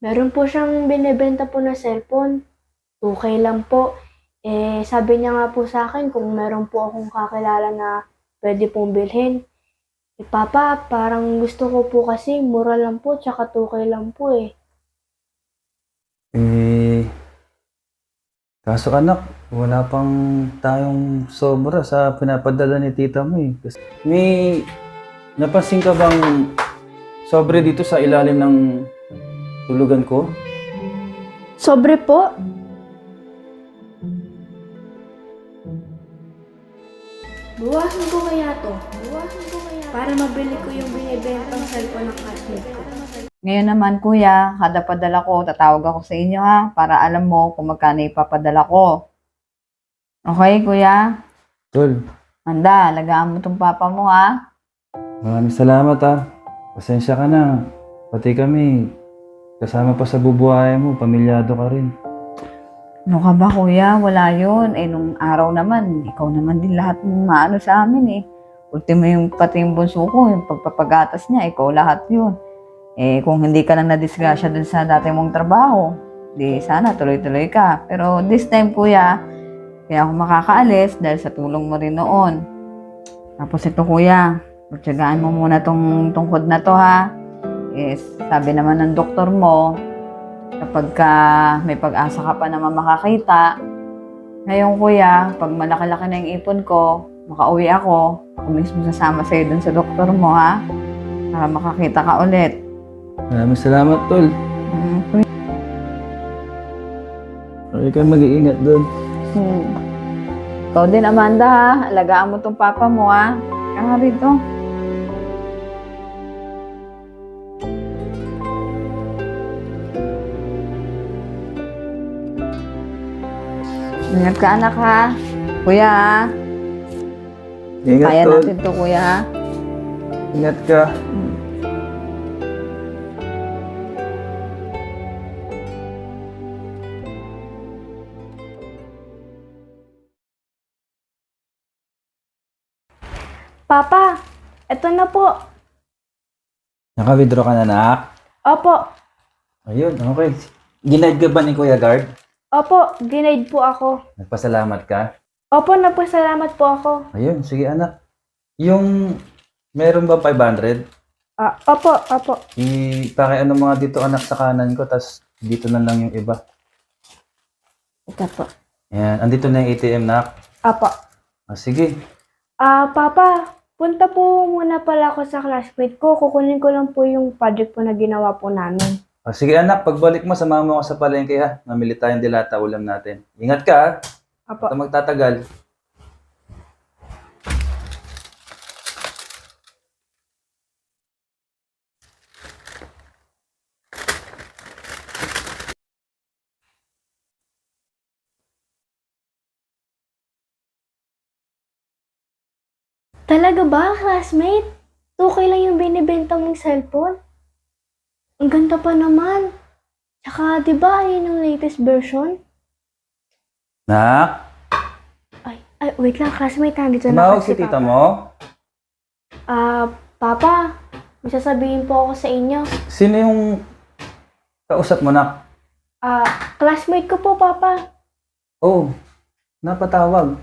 Meron po siyang binibenta po na cellphone. 2K lang po. Eh, sabi niya nga po sa akin kung meron po akong kakilala na pwede pong bilhin. Eh, Papa, parang gusto ko po kasi mura lang po, tsaka 2K lang po eh. Eh, kaso anak, wala pang tayong sobra sa pinapadala ni tita mo eh. May napansin ka bang sobre dito sa ilalim ng tulugan ko? Sobre po? Buwasan ko kaya to. Buwasan ko kaya Para mabili ko yung binibentang cellphone ng classmate ko. Ngayon naman, kuya, kada padala ko, tatawag ako sa inyo ha, para alam mo kung magkano ipapadala ko. Okay, kuya? Tol, Handa, lagaan mo tong papa mo ha. maraming salamat ah. Pasensya ka na. Pati kami, kasama pa sa bubuhay mo, pamilyado ka rin. Ano ka ba, kuya? Wala yun. Eh, nung araw naman, ikaw naman din lahat ng maano sa amin eh. Ultimo yung pati yung bunso ko, yung pagpapagatas niya, ikaw lahat yun. Eh, kung hindi ka lang na-disgrasya dun sa dati mong trabaho, di sana tuloy-tuloy ka. Pero this time, kuya, kaya ako makakaalis dahil sa tulong mo rin noon. Tapos ito, kuya, pagtsagaan mo muna tong tungkod na to, ha? Yes, sabi naman ng doktor mo, kapag ka may pag-asa ka pa naman makakita, ngayon kuya, pag malaki-laki na yung ipon ko, makauwi ako, ako mismo sasama sa'yo dun sa doktor mo ha, para makakita ka ulit. Maraming salamat, Tol. Mm, kuya. Okay ka mag-iingat doon. Hmm. Ikaw din, Amanda ha, alagaan mo tong papa mo ha. Kaya nga rito. Ingat ka anak ha. Kuya ha. Ingat, Kaya Tol. natin to kuya ha. Ingat ka. Papa, eto na po. Naka-withdraw ka na, anak? Opo, Ayun, okay. Ginaid ka ba ni Kuya Guard? Opo, ginaid po ako. Nagpasalamat ka? Opo, nagpasalamat po ako. Ayun, sige anak. Yung meron ba 500? Ah, opo, opo. Ipakiano mga dito anak sa kanan ko, tas dito na lang yung iba. Ito po. Yan, andito na yung ATM nak. Opo. Ah, sige. Ah, Papa, punta po muna pala ako sa classmate ko. Kukunin ko lang po yung project po na ginawa po namin. Ah, sige anak, pagbalik mo, samahan mo ako sa palengke ha. Mamili tayong dilata ulam natin. Ingat ka ha. Huwag ka magtatagal. Talaga ba, classmate? 2K lang yung binibenta mong cellphone? Ang ganda pa naman. Tsaka, di ba, yun yung latest version? Nak, Ay, ay, wait lang, classmate, nandito na tumawag si tita Papa. mo. Ah, Papa, may sasabihin po ako sa inyo. Sino yung kausap mo nak? Ah, classmate ko po, Papa. Oh, napatawag.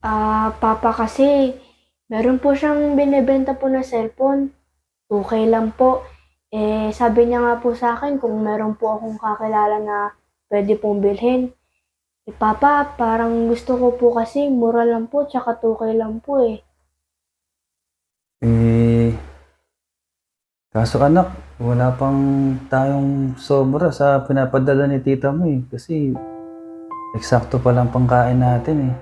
Ah, Papa kasi, meron po siyang binibenta po na cellphone. 2K lang po. Eh, sabi niya nga po sa akin kung meron po akong kakilala na pwede pong bilhin. Eh, Papa, parang gusto ko po kasi mura lang po, tsaka 2K lang po eh. Eh, kaso anak, wala pang tayong sobra sa pinapadala ni tita mo eh. Kasi, eksakto pa lang pangkain natin eh.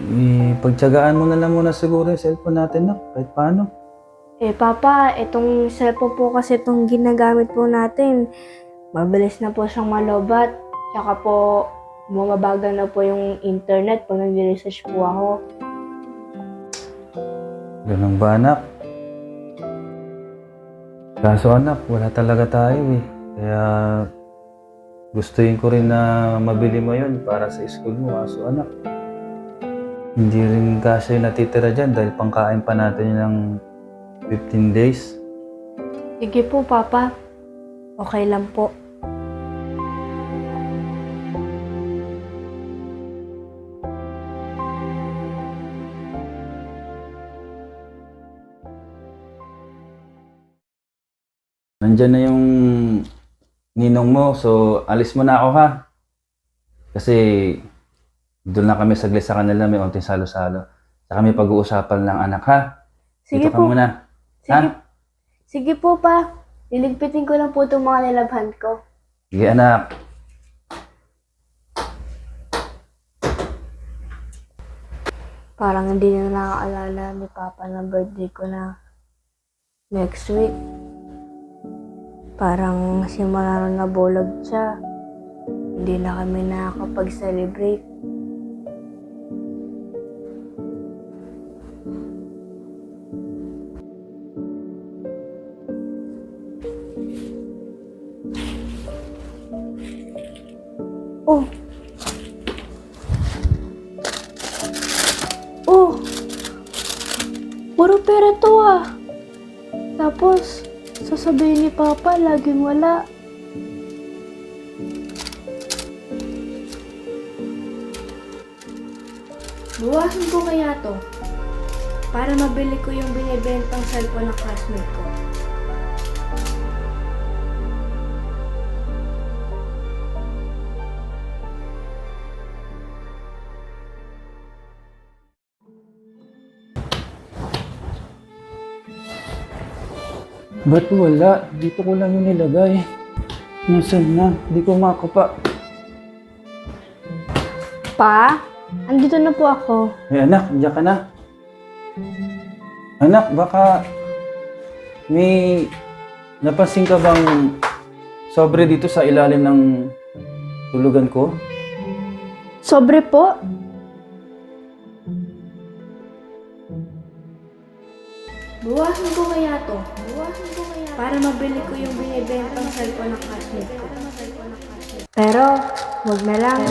Eh, pagtsagaan mo na lang muna siguro yung cellphone natin, nak. Kahit paano. Eh, Papa, itong cellphone po kasi itong ginagamit po natin, mabilis na po siyang malobat. Tsaka po, bumabagal na po yung internet pag nag-research po ako. Ganun ba, anak? Kaso anak, wala talaga tayo eh. Kaya gustuin ko rin na mabili mo yun para sa school mo. Kaso anak, hindi rin kasi natitira dyan dahil pangkain pa natin ng 15 days. Sige po, Papa. Okay lang po. Nandyan na yung ninong mo, so alis mo na ako ha. Kasi doon lang kami saglit sa kanila, may onting salo-salo. Saka may pag-uusapan lang anak ha. Sige Dito ka po. muna. Sige, Ha? sige po pa. Liligpitin ko lang po itong mga nilabhan ko. Sige anak. Parang hindi na nakaalala ni Papa na birthday ko na next week. Parang simula nung nabulag siya, hindi na kami nakakapag-celebrate. Puro pera to ah. Tapos, sasabihin ni Papa, laging wala. Buwasan ko kaya to para mabili ko yung binibentang cellphone ng classmate ko. Ba't wala? Dito ko lang yung nilagay. Nasaan na? Hindi ko makapa. Pa, andito na po ako. Eh anak, diyan ka na. Anak, baka may napansin ka bang sobre dito sa ilalim ng tulugan ko? Sobre po. Buwasan ko kaya to. Buwasan ko kaya Para mabili ko yung binibentang cellphone ng classmate ko. Pero, wag na lang.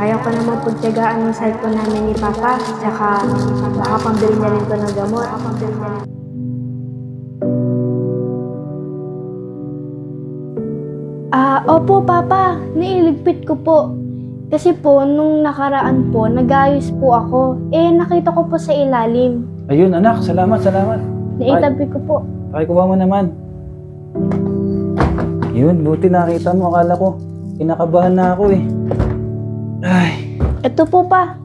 Kaya ko naman pagtyagaan ng cellphone namin ni Papa. Tsaka, baka pambili na rin ko ng gamot. Ah, opo Papa. Nailigpit ko po. Kasi po, nung nakaraan po, nagayos po ako. Eh, nakita ko po sa ilalim. Ayun anak, salamat, salamat. Naitabi ko po. Pakikuha mo naman. Yun, buti nakita mo. Akala ko, kinakabahan na ako eh. Ay, Ito po pa.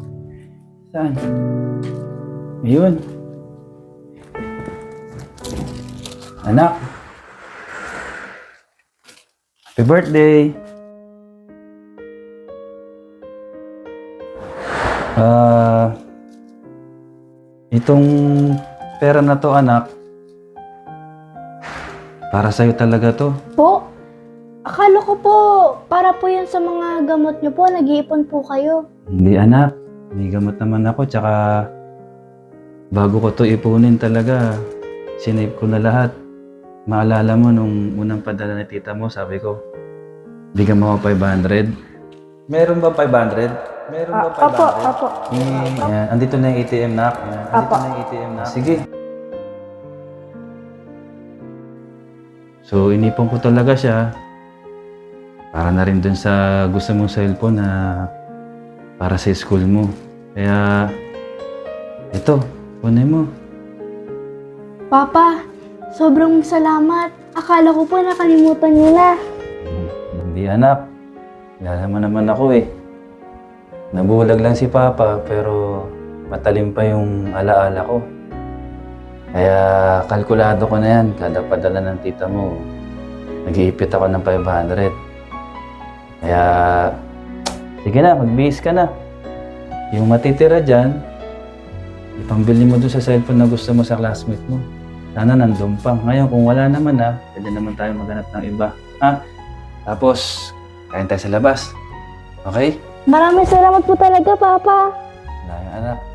saan? Ayun. Anak. Happy birthday. Itong pera na to anak, para sa'yo talaga to. Po? Akala ko po, para po yan sa mga gamot nyo po, nag-iipon po kayo. Hindi anak, may gamot naman ako tsaka bago ko to ipunin talaga, sinave ko na lahat. Maalala mo nung unang padala ni tita mo, sabi ko, bigyan mo ako 500. Meron ba 500? Meron ba 500? Opo, opo. Eh, yan. Andito na yung ATM nak. Yan. Andito Apo. na yung ATM nak. Sige. So, inipon ko talaga siya. Para na rin dun sa gusto mong cellphone na para sa school mo. Kaya, ito, kunin mo. Papa, sobrang salamat. Akala ko po nakalimutan nyo na. Hindi anak. Kilala mo naman ako eh. Nabulag lang si Papa pero matalim pa yung alaala ko. Kaya kalkulado ko na yan. Kada padala ng tita mo, nag-iipit ako ng 500. Kaya, sige na, magbihis ka na. Yung matitira dyan, ipambili mo doon sa cellphone na gusto mo sa classmate mo. Sana nandun pa. Ngayon, kung wala naman na, pwede naman tayo maghanap ng iba. Ha? Tapos, kain tayo sa labas. Okay? Maraming salamat po talaga, Papa. Wala yung anak.